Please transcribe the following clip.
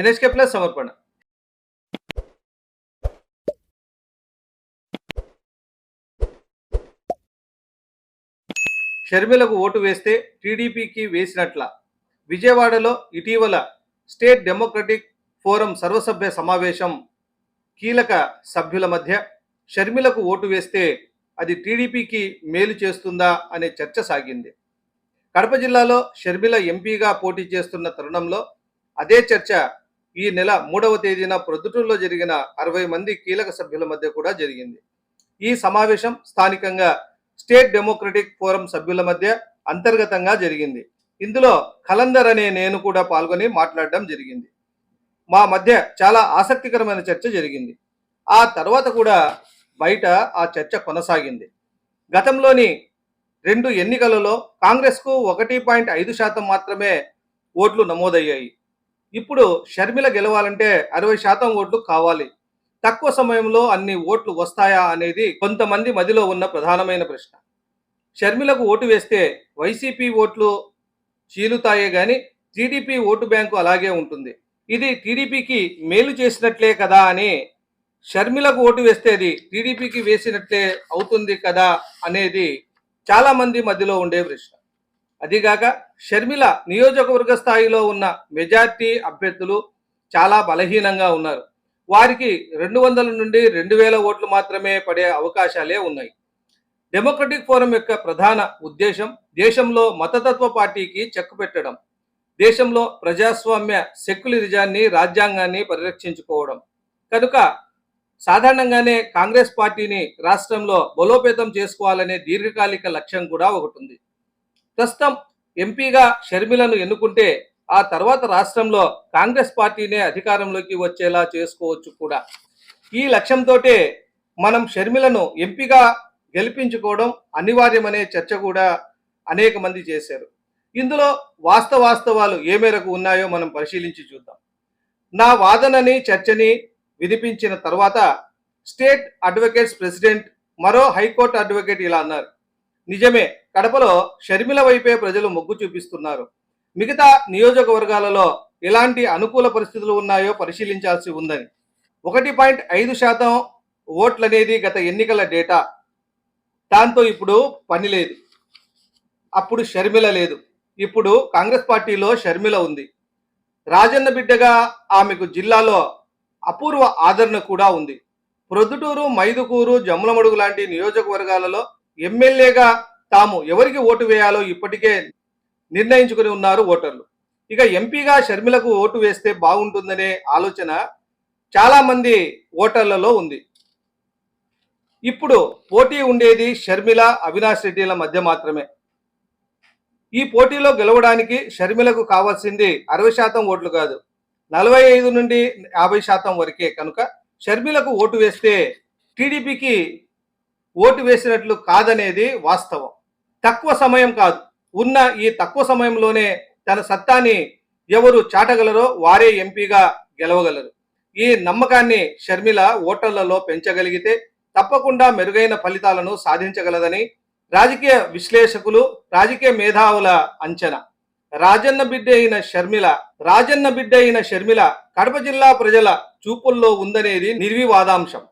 NSK plus సమర్పణ. షర్మిలకు vote వేస్తే టీడీపీకి వేసినట్ల. విజయవాడలో ఇటీవల స్టేట్ డెమోక్రటిక్ ఫోరం సర్వసభ్య సమావేశం కీలక సభ్యుల మధ్య షర్మిలకు ఓటు వేస్తే అది టీడీపీకి మేలు చేస్తుందా అనే చర్చ సాగింది. కడప జిల్లాలో షర్మిల ఎంపీగా పోటీ చేస్తున్న తరుణంలో అదే చర్చ ఈ నెల మూడవ తేదీన ప్రొద్దుటూరులో జరిగిన అరవై మంది కీలక సభ్యుల మధ్య కూడా జరిగింది. ఈ సమావేశం స్థానికంగా స్టేట్ డెమోక్రటిక్ ఫోరం సభ్యుల మధ్య అంతర్గతంగా జరిగింది. ఇందులో కలందర్ అనే నేను కూడా పాల్గొని మాట్లాడడం జరిగింది. మా మధ్య చాలా ఆసక్తికరమైన చర్చ జరిగింది. ఆ తర్వాత కూడా బయట ఆ చర్చ కొనసాగింది. గతంలోని రెండు ఎన్నికలలో కాంగ్రెస్కు ఒకటి పాయింట్ ఐదు శాతం మాత్రమే ఓట్లు నమోదయ్యాయి. ఇప్పుడు షర్మిల గెలవాలంటే అరవై శాతం ఓట్లు కావాలి. తక్కువ సమయంలో అన్ని ఓట్లు వస్తాయా అనేది కొంతమంది మదిలో ఉన్న ప్రధానమైన ప్రశ్న. షర్మిలకు ఓటు వేస్తే వైసీపీ ఓట్లు చీలుతాయే గాని టీడీపీ ఓటు బ్యాంకు అలాగే ఉంటుంది. ఇది టీడీపీకి మేలు చేసినట్లే కదా అని షర్మిలకు ఓటు వేస్తే అది టీడీపీకి వేసినట్లే అవుతుంది కదా అనేది చాలామంది మధ్యలో ఉండే ప్రశ్న. అదిగాక షర్మిల నియోజకవర్గ స్థాయిలో ఉన్న మెజార్టీ అభ్యర్థులు చాలా బలహీనంగా ఉన్నారు. వారికి రెండు వందల నుండి రెండు వేల ఓట్లు మాత్రమే పడే అవకాశాలే ఉన్నాయి. డెమోక్రటిక్ ఫోరం యొక్క ప్రధాన ఉద్దేశం దేశంలో మతతత్వ పార్టీకి చెక్కు పెట్టడం దేశంలో ప్రజాస్వామ్య సెక్యులరిజాన్ని రాజ్యాంగాన్ని పరిరక్షించుకోవడం. కనుక సాధారణంగానే కాంగ్రెస్ పార్టీని రాష్ట్రంలో బలోపేతం చేసుకోవాలనే దీర్ఘకాలిక లక్ష్యం కూడా ఒకటి ఉంది. ప్రస్తుతం ఎంపీగా షర్మిలను ఎన్నుకుంటే ఆ తర్వాత రాష్ట్రంలో కాంగ్రెస్ పార్టీనే అధికారంలోకి వచ్చేలా చేసుకోవచ్చు కూడా. ఈ లక్ష్యంతో మనం షర్మిలను ఎంపీగా గెలిపించుకోవడం అనివార్యమనే చర్చ కూడా అనేక మంది చేశారు. ఇందులో వాస్తవాస్తవాలు ఏ మేరకు ఉన్నాయో మనం పరిశీలించి చూద్దాం. నా వాదనని చర్చని వినిపించిన తర్వాత స్టేట్ అడ్వకేట్స్ ప్రెసిడెంట్ మరో హైకోర్టు అడ్వకేట్ ఇలా అన్నారు. నిజమే. కడపలో షర్మిల వైపే ప్రజలు మొగ్గు చూపిస్తున్నారు. మిగతా నియోజకవర్గాలలో ఎలాంటి అనుకూల పరిస్థితులు ఉన్నాయో పరిశీలించాల్సి ఉందని. ఒకటి పాయింట్ ఐదు శాతం ఓట్లనేది గత ఎన్నికల డేటా. దాంతో ఇప్పుడు పని లేదు. అప్పుడు షర్మిల లేదు. ఇప్పుడు కాంగ్రెస్ పార్టీలో షర్మిల ఉంది. రాజన్న బిడ్డగా ఆమెకు జిల్లాలో అపూర్వ ఆదరణ కూడా ఉంది. ప్రొద్దుటూరు మైదుకూరు జమ్ములమడుగు లాంటి నియోజకవర్గాలలో ఎమ్మెల్యేగా తాము ఎవరికి ఓటు వేయాలో ఇప్పటికే నిర్ణయించుకుని ఉన్నారు ఓటర్లు. ఇక ఎంపీగా షర్మిలకు ఓటు వేస్తే బాగుంటుందనే ఆలోచన చాలామంది ఓటర్లలో ఉంది. ఇప్పుడు పోటీ ఉండేది షర్మిల అవినాష్ రెడ్డిల మధ్య మాత్రమే. ఈ పోటీలో గెలవడానికి షర్మిలకు కావాల్సింది అరవై శాతం ఓట్లు కాదు నలభై ఐదు నుండి యాభై శాతం వరకే. కనుక షర్మిలకు ఓటు వేస్తే టీడీపీకి ఓటు వేసినట్లు కాదనేది వాస్తవం. తక్కువ సమయం కాదు. ఉన్న ఈ తక్కువ సమయంలోనే తన సత్తాని ఎవరు చాటగలరో వారే ఎంపీగా గెలవగలరు. ఈ నమ్మకాన్ని షర్మిల ఓటర్లలో పెంచగలిగితే తప్పకుండా మెరుగైన ఫలితాలను సాధించగలదని రాజకీయ విశ్లేషకులు రాజకీయ మేధావుల అంచనా. రాజన్న బిడ్డ అయిన షర్మిల రాజన్న బిడ్డ అయిన షర్మిల కడప జిల్లా ప్రజల చూపుల్లో ఉందనేది నిర్వివాదాంశం.